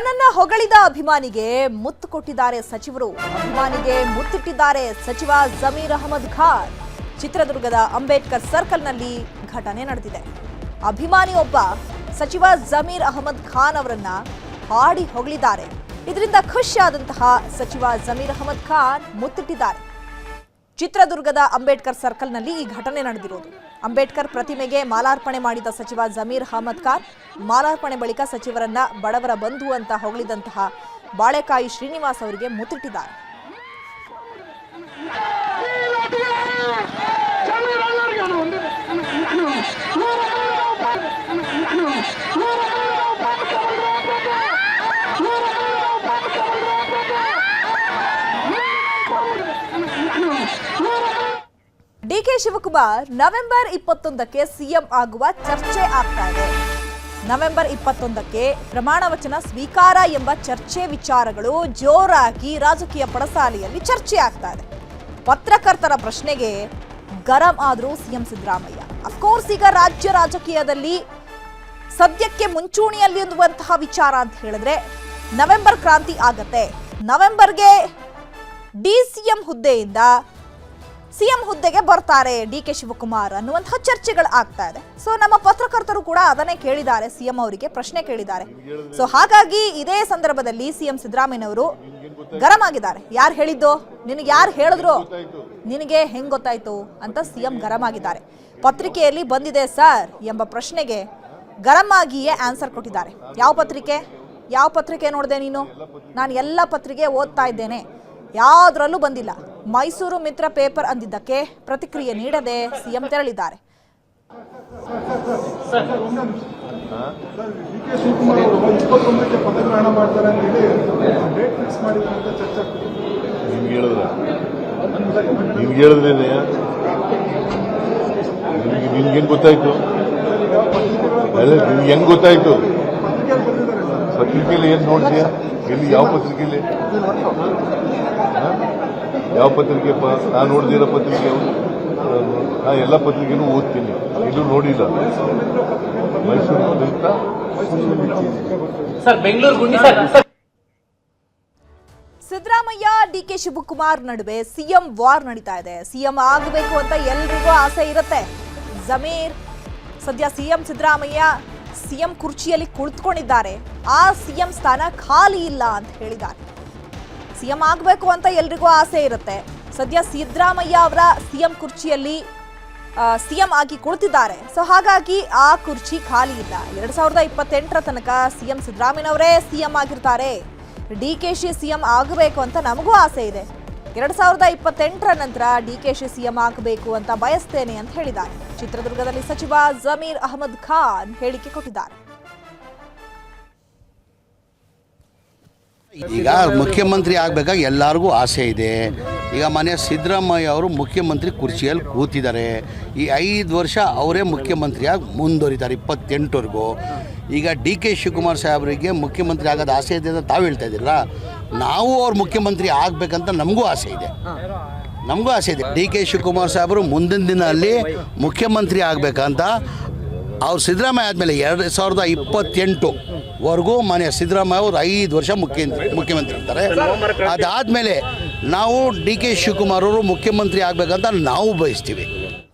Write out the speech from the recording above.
ತನ್ನನ್ನ ಹೊಗಳಿದ ಅಭಿಮಾನಿಗೆ ಮುತ್ತು ಕೊಟ್ಟಿದ್ದಾರೆ ಸಚಿವರು. ಅಭಿಮಾನಿಗೆ ಮುತ್ತಿಟ್ಟಿದ್ದಾರೆ ಸಚಿವ ಜಮೀರ್ ಅಹಮದ್ ಖಾನ್. ಚಿತ್ರದುರ್ಗದ ಅಂಬೇಡ್ಕರ್ ಸರ್ಕಲ್ನಲ್ಲಿ ಘಟನೆ ನಡೆದಿದೆ. ಅಭಿಮಾನಿಯೊಬ್ಬ ಸಚಿವ ಜಮೀರ್ ಅಹಮದ್ ಖಾನ್ ಅವರನ್ನ ಹಾಡಿ ಹೊಗಳಿದ್ದಾರೆ. ಇದರಿಂದ ಖುಷಿಯಾದಂತಹ ಸಚಿವ ಜಮೀರ್ ಅಹಮದ್ ಖಾನ್ ಮುತ್ತಿಟ್ಟಿದ್ದಾರೆ. ಚಿತ್ರದುರ್ಗದ ಅಂಬೇಡ್ಕರ್ ಸರ್ಕಲ್ನಲ್ಲಿ ಈ ಘಟನೆ ನಡೆದಿರೋದು. ಅಂಬೇಡ್ಕರ್ ಪ್ರತಿಮೆಗೆ ಮಾಲಾರ್ಪಣೆ ಮಾಡಿದ ಸಚಿವ ಜಮೀರ್ ಅಹಮದ್ ಖಾನ್, ಮಾಲಾರ್ಪಣೆ ಬಳಿಕ ಸಚಿವರನ್ನ ಬಡವರ ಬಂಧು ಅಂತ ಹೊಗಳಿದಂತಹ ಬಾಳೆಕಾಯಿ ಶ್ರೀನಿವಾಸ್ ಅವರಿಗೆ ಮುತ್ತಿಟ್ಟಿದ್ದಾರೆ. ಡಿಕೆ ಶಿವಕುಮಾರ್ ನವೆಂಬರ್ ಇಪ್ಪತ್ತೊಂದಕ್ಕೆ ಸಿಎಂ ಆಗುವ ಚರ್ಚೆ ಆಗ್ತಾ ಇದೆ. ನವೆಂಬರ್ ಇಪ್ಪತ್ತೊಂದಕ್ಕೆ ಪ್ರಮಾಣ ವಚನ ಸ್ವೀಕಾರ ಎಂಬ ಚರ್ಚೆ ವಿಚಾರಗಳು ಜೋರಾಗಿ ರಾಜಕೀಯ ಪಡಸಾಲೆಯಲ್ಲಿ ಚರ್ಚೆ ಆಗ್ತಾ ಇದೆ. ಪತ್ರಕರ್ತರ ಪ್ರಶ್ನೆಗೆ ಗರಂ ಆದರೂ ಸಿಎಂ ಸಿದ್ದರಾಮಯ್ಯ. ಅಫ್ಕೋರ್ಸ್ ಈಗ ರಾಜ್ಯ ರಾಜಕೀಯದಲ್ಲಿ ಸದ್ಯಕ್ಕೆ ಮುಂಚೂಣಿಯಲ್ಲಿರುವಂತಹ ವಿಚಾರ ಅಂತ ಹೇಳಿದ್ರೆ ನವೆಂಬರ್ ಕ್ರಾಂತಿ ಆಗತ್ತೆ. ನವೆಂಬರ್ಗೆ ಡಿ ಸಿಎಂ ಹುದ್ದೆಯಿಂದ ಸಿಎಂ ಹುದ್ದೆಗೆ ಬರ್ತಾರೆ ಡಿ ಕೆ ಶಿವಕುಮಾರ್ ಅನ್ನುವಂತಹ ಚರ್ಚೆಗಳು ಆಗ್ತಾ ಇದೆ. ಸೊ ನಮ್ಮ ಪತ್ರಕರ್ತರು ಕೂಡ ಅದನ್ನೇ ಕೇಳಿದ್ದಾರೆ, ಸಿಎಂ ಅವರಿಗೆ ಪ್ರಶ್ನೆ ಕೇಳಿದ್ದಾರೆ. ಸೊ ಹಾಗಾಗಿ ಇದೇ ಸಂದರ್ಭದಲ್ಲಿ ಸಿಎಂ ಸಿದ್ದರಾಮಯ್ಯನವರು ಗರಂ ಆಗಿದ್ದಾರೆ. ಯಾರು ಹೇಳಿದ್ದು? ನಿನಗೆ ಯಾರು ಹೇಳಿದ್ರು? ನಿನಗೆ ಹೆಂಗ್ ಗೊತ್ತಾಯ್ತು ಅಂತ ಸಿಎಂ ಗರಂ ಆಗಿದ್ದಾರೆ. ಪತ್ರಿಕೆಯಲ್ಲಿ ಬಂದಿದೆ ಸರ್ ಎಂಬ ಪ್ರಶ್ನೆಗೆ ಗರಂ ಆಗಿಯೇ ಆನ್ಸರ್ ಕೊಟ್ಟಿದ್ದಾರೆ. ಯಾವ ಪತ್ರಿಕೆ? ಯಾವ ಪತ್ರಿಕೆ ನೋಡಿದೆ ನೀನು? ನಾನು ಎಲ್ಲ ಪತ್ರಿಕೆ ಓದ್ತಾ ಇದ್ದೇನೆ. ಯಾವುದ್ರಲ್ಲೂ ಬಂದಿಲ್ಲ. ಮೈಸೂರು ಮಿತ್ರ ಪೇಪರ್ ಅಂದಿದ್ದಕ್ಕೆ ಪ್ರತಿಕ್ರಿಯೆ ನೀಡದೆ ಸಿಎಂ ತೆರಳಿದ್ದಾರೆ. ನಿಮ್ಗೇನು ಗೊತ್ತಾಯ್ತು? ನಿಮ್ಗೆ ಹೆಂಗ್ ಗೊತ್ತಾಯ್ತು? ಪತ್ರಿಕೆಯಲ್ಲಿ ಏನು ನೋಡಿದ್ಯಾ ಎಲ್ಲಿ, ಯಾವ ಪತ್ರಿಕೆಯಲ್ಲಿ? ಯಾವ ಪತ್ರಿಕೆ ಪ ನಾನು ನೋಡಿದಿರೋ ಪತ್ರಿಕೆ ಯಾವುದು? ನಾ ಎಲ್ಲ ಪತ್ರಿಕೆನೂ ಓದ್ತೀನಿ. ಇದು ನೋಡಿಲ್ಲ. ಮೈಸೂರು ಅಂತ ಸರ್ ಬೆಂಗಳೂರು ಗುಂಡಿ sir. Sir Siddaramaiah DK Shivakumar ನಡುವೆ ಸಿಎಂ ವಾರ್ ನಡೀತಾ ಇದೆ. ಸಿಎಂ ಆಗಬೇಕು ಅಂತ ಎಲ್ರಿಗೂ ಆಸೆ ಇರುತ್ತೆ. ಜಮೀರ್ ಸದ್ಯ ಸಿಎಂ ಸಿದ್ದರಾಮಯ್ಯ ಸಿಎಂ ಕುರ್ಚಿಯಲ್ಲಿ ಕುಳಿತುಕೊಂಡಿದ್ದಾರೆ. ಆ ಸಿಎಂ ಸ್ಥಾನ ಖಾಲಿ ಇಲ್ಲ ಅಂತ ಹೇಳಿದ್ದಾರೆ. ಸಿಎಂ ಆಗಬೇಕು ಅಂತ ಎಲ್ರಿಗೂ ಆಸೆ ಇರುತ್ತೆ. ಸದ್ಯ ಸಿದ್ದರಾಮಯ್ಯ ಅವರ ಸಿಎಂ ಕುರ್ಚಿಯಲ್ಲಿ ಸಿಎಂ ಆಗಿ ಕುಳಿತಿದ್ದಾರೆ. ಸೊ ಹಾಗಾಗಿ ಆ ಕುರ್ಚಿ ಖಾಲಿ ಇಲ್ಲ. ಎರಡ್ ಸಾವಿರದ ಇಪ್ಪತ್ತೆಂಟರ ತನಕ ಸಿಎಂ ಸಿದ್ದರಾಮಯ್ಯನವರೇ ಆಗಿರ್ತಾರೆ. ಡಿ ಕೆ ಶಿ ಸಿಎಂ ಆಗಬೇಕು ಅಂತ ನಮಗೂ ಆಸೆ ಇದೆ. ಎರಡ್ ಸಾವಿರದ ಇಪ್ಪತ್ತೆಂಟರ ನಂತರ ಡಿ ಕೆ ಶಿ ಸಿಎಂ ಆಗಬೇಕು ಅಂತ ಬಯಸ್ತೇನೆ ಅಂತ ಹೇಳಿದ್ದಾರೆ. ಚಿತ್ರದುರ್ಗದಲ್ಲಿ ಸಚಿವ ಜಮೀರ್ ಅಹಮದ್ ಖಾನ್ ಹೇಳಿಕೆ ಕೊಟ್ಟಿದ್ದಾರೆ. ಈಗ ಮುಖ್ಯಮಂತ್ರಿ ಆಗಬೇಕಾಗಿ ಎಲ್ಲರಿಗೂ ಆಸೆ ಇದೆ. ಈಗ ಮನೆ ಸಿದ್ದರಾಮಯ್ಯ ಅವರು ಮುಖ್ಯಮಂತ್ರಿ ಕುರ್ಚಿಯಲ್ಲಿ ಕೂತಿದ್ದಾರೆ. ಈ ಐದು ವರ್ಷ ಅವರೇ ಮುಖ್ಯಮಂತ್ರಿಯಾಗಿ ಮುಂದುವರಿತಾರೆ ಇಪ್ಪತ್ತೆಂಟವರೆಗೂ. ಈಗ ಡಿ ಕೆ ಶಿವಕುಮಾರ್ ಸಾಹೇಬರಿಗೆ ಮುಖ್ಯಮಂತ್ರಿ ಆಗೋದು ಆಸೆ ಇದೆ ಅಂತ ತಾವು ಹೇಳ್ತಾ ಇದ್ದೀರಲ್ಲ, ನಾವು ಅವ್ರು ಮುಖ್ಯಮಂತ್ರಿ ಆಗಬೇಕಂತ ನಮಗೂ ಆಸೆ ಇದೆ. ನಮಗೂ ಆಸೆ ಇದೆ. ಡಿ ಕೆ ಶಿವಕುಮಾರ್ ಸಾಹೇಬರು ಮುಂದಿನ ದಿನಲ್ಲಿ ಮುಖ್ಯಮಂತ್ರಿ ಆಗಬೇಕಂತ, ಅವ್ರು ಸಿದ್ದರಾಮಯ್ಯ ಆದಮೇಲೆ ಎರಡು ಸಾವಿರದ ಇಪ್ಪತ್ತೆಂಟುವರೆಗೂ ಮಾನ್ಯ ಸಿದ್ದರಾಮಯ್ಯ ಅವರು ಐದು ವರ್ಷ ಮುಖ್ಯಮಂತ್ರಿ ಮುಖ್ಯಮಂತ್ರಿ ಇರ್ತಾರೆ ಅದಾದಮೇಲೆ ನಾವು ಡಿ ಕೆ ಶಿವಕುಮಾರ್ ಅವರು ಮುಖ್ಯಮಂತ್ರಿ ಆಗಬೇಕಂತ ನಾವು ಬಯಸ್ತೀವಿ.